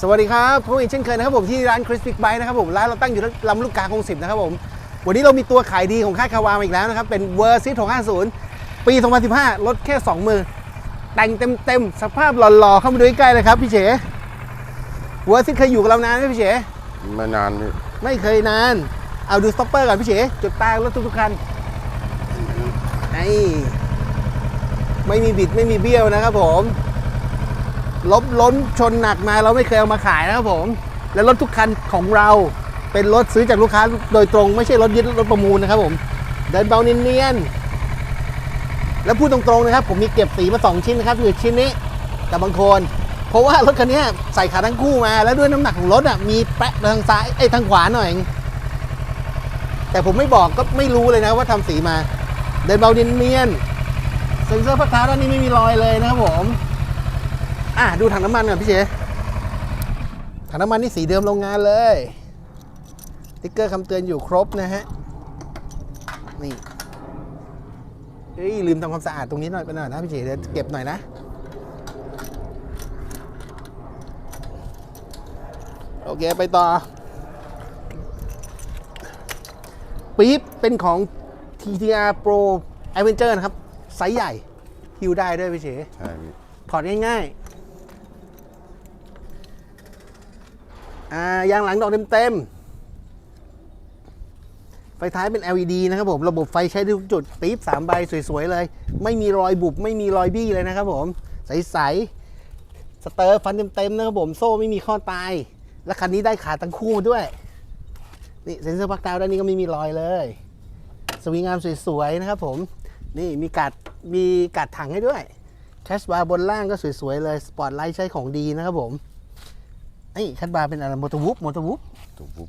สวัสดีครับพบกันอีกเช่นเคยนะครับผมที่ร้านคริสปิกไบนะครับผมร้านเราตั้งอยู่ลำลูกกาคงสิบนะครับผมวันนี้เรามีตัวขายดีของค่ายคาวามาอีกแล้วนะครับเป็นเวอร์ซิ650 ปี 2015 รถแค่ 2 มือ แต่งเต็มๆสภาพหล่อๆเข้ามาดูใกล้ๆเลยครับพี่เฉเวอร์ซิเคยอยู่กับเรานานไหมพี่เฉไม่นานพี่ไม่เคยนาน เอาดูสต็อปเปอร์ก่อนพี่เฉจุดตารถทุกๆคันไอ้ไม่มีบิดไม่มีเบี้ยวนะครับผม ลบล้นชนหนักมาเราไม่เคยเอามาขายนะครับผม และรถทุกคันของเราเป็นรถซื้อจากลูกค้าโดยตรงไม่ใช่รถยึดรถประมูลนะครับผม เดินเบาเนียนๆแล้วพูดตรงๆนะครับ ผมมีเก็บสีมาสองชิ้นนะครับ คือชิ้นนี้กับบางคนเพราะว่ารถคันนี้ใส่ขาทั้งคู่มา แล้วด้วยน้ำหนักของรถอะมีแปะทางซ้ายไอ้ทางขวาหน่อย แต่ผมไม่บอกก็ไม่รู้เลยนะว่าทำสีมา เดินเบาเนียนๆเซ็นเซอร์พักเท้าด้านนี้ไม่มีรอยเลยนะครับผม อะดูถังน้ำมันก่อนพี่เชถังน้ำมันนี่สีเดิมโรงงานเลยสติ๊กเกอร์คำเตือนอยู่ครบนะฮะ นี่เอ้ยลืมทำความสะอาดตรงนี้หน่อยไปหน่อยนะพี่เฉเดี๋ยวเก็บหน่อยนะ โอเคไปต่อ ปี๊บเป็นของ TTR Pro Adventure นะครับ ไซส์ใหญ่ฮิวได้ด้วยพี่เฉใช่พี่ถอดง่ายๆ อ่ายางหลังดอกเต็มๆ ไฟท้ายเป็น LED นะครับผม ระบบไฟใช้ทุกจุดปี๊บ3ใบสวย ๆ เลย ไม่มีรอยบุบ ไม่มีรอยบี้เลยนะครับผม ใส ๆ สเตอร์ฟันเต็ม ๆ นะครับผม โซ่ไม่มีข้อตาย และคันนี้ได้ขาตั้งคู่ด้วย นี่เซ็นเซอร์พักดาวด้านนี้ก็ไม่มีรอยเลย สวิงอามสวย ๆ นะครับผม นี่มีกัดมีกัดถังให้ด้วยแคชบาร์บนล่างก็สวย ๆ เลย สปอร์ตไลท์ใช้ของดีนะครับผม ไอ้ยแคชบาร์เป็นอะไรมอเตอร์วูฟมอเตอร์วูฟถูกปุ๊บ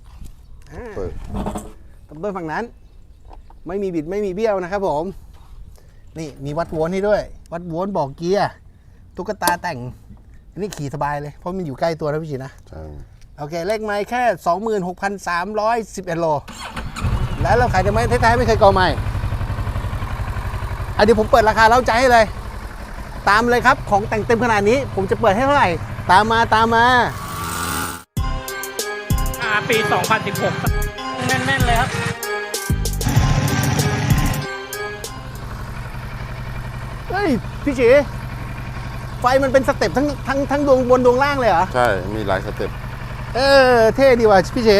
อ่า เปิดตับเบิลฝั่งนั้น ไม่มีบิดไม่มีเบี้ยวนะครับผม นี่มีวัดโวลต์ให้ด้วย วัดโวลต์บอกเกียร์ตุ๊กตาแต่งอันนี้ขี่สบายเลย เพราะมันอยู่ใกล้ตัวนะพี่ชินะ ใช่โอเค เลขไม้แค่ 26,311 โล แล้วเราขายจะไม่ท้ายๆไม่เคยกอไม่อะเดี๋ยวผมเปิดราคาเล่าใจให้เลย ตามเลยครับของแต่งเต็มขนาดนี้ ผมจะเปิดให้เท่าไหร่ ตามมาตามมาอ่า ปี 2016 แน่น ๆ เลยครับ เฮ้ย พี่ฉีไฟมันเป็นสเต็ปทั้งทั้งทั้งดวงบนดวงล่างเลยเหรอ ใช่ มีหลายสเต็ป เออ เท่ดีว่ะพี่เฉ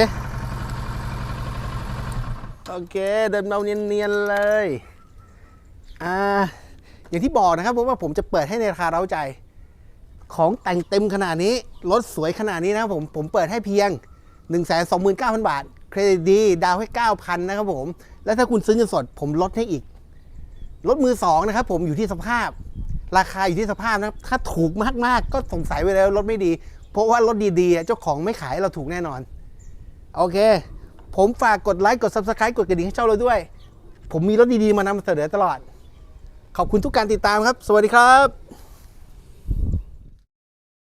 โอเค เดินเบาเนียนๆเลย อ่า อย่างที่บอกนะครับผมว่าผมจะเปิดให้ในราคาเร้าใจ ของแต่งเต็มขนาดนี้ รถสวยขนาดนี้นะครับผม ผมเปิดให้เพียง 1 2 9 0 0 0 บาท เครดิตดี ดาวให้ 9,000 นะครับผม แล้วถ้าคุณซื้อเงินสด ผมลดให้อีกรถมือสองนะครับผมอยู่ที่สภาพ ราคาอยู่ที่สภาพนะครับ ถ้าถูกมาก ๆ ก็สงสัยไว้แล้วรถไม่ดี เพราะว่ารถดีๆ เจ้าของไม่ขายเราถูกแน่นอน โอเค ผมฝากกดไลค์ กด Subscribe กดกระดิ่งให้ช่องเราด้วย ผมมีรถดีๆ มานำเสนอตลอด ขอบคุณทุกการติดตามครับ สวัสดีครับ